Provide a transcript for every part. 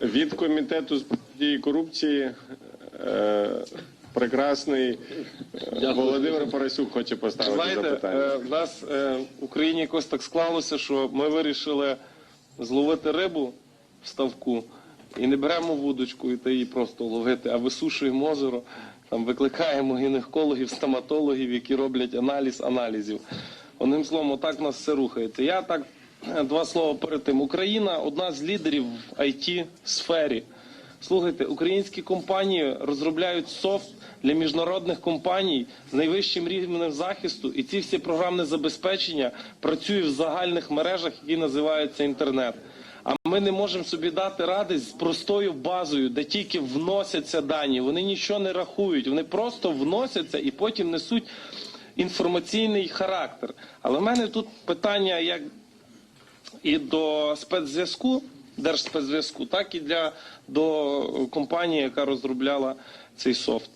Від комітету з протидії корупції е, прекрасний е, Володимир Парасюк хоче поставити Знаєте, запитання. е, в нас в Україні якось так склалося, що ми вирішили зловити рибу в ставку і не беремо вудочку і та її просто ловити, а висушуємо озеро, там викликаємо гінекологів, стоматологів, які роблять аналіз аналізів. Одним словом, отак в нас все рухається. Я так два слова перед тим. Україна одна з лідерів в it сфері. Слухайте, українські компанії розробляють софт для міжнародних компаній з найвищим рівнем захисту, і ці всі програмне забезпечення працює в загальних мережах, які називаються інтернет. А ми не можемо собі дати ради з простою базою, де тільки вносяться дані. Вони нічого не рахують, вони просто вносяться і потім несуть інформаційний характер. Але в мене тут питання як і до спецзв'язку, держспецзв'язку, так і для до компанії, яка розробляла цей софт.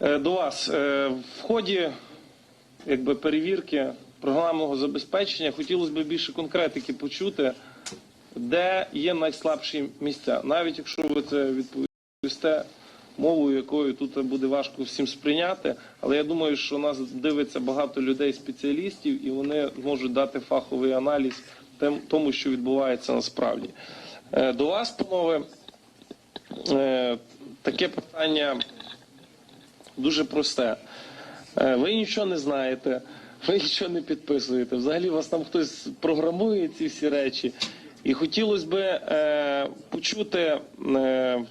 Е, До вас Е, в ході якби, перевірки програмного забезпечення хотілося б більше конкретики почути, де є найслабші місця. Навіть якщо ви це відповісте мовою, якою тут буде важко всім сприйняти, але я думаю, що нас дивиться багато людей, спеціалістів, і вони можуть дати фаховий аналіз тому, що відбувається насправді. Е, До вас, панове, е, таке питання дуже просте. Е, Ви нічого не знаєте, ви нічого не підписуєте. Взагалі вас там хтось програмує ці всі речі. І хотілося б е, почути, е,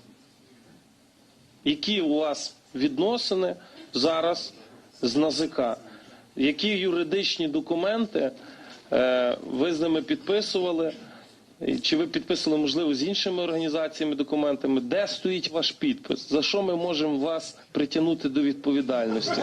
які у вас відносини зараз з НАЗК, які юридичні документи е, ви з ними підписували. Чи ви підписали, можливо, з іншими організаціями документами? Де стоїть ваш підпис? За що ми можемо вас притягнути до відповідальності?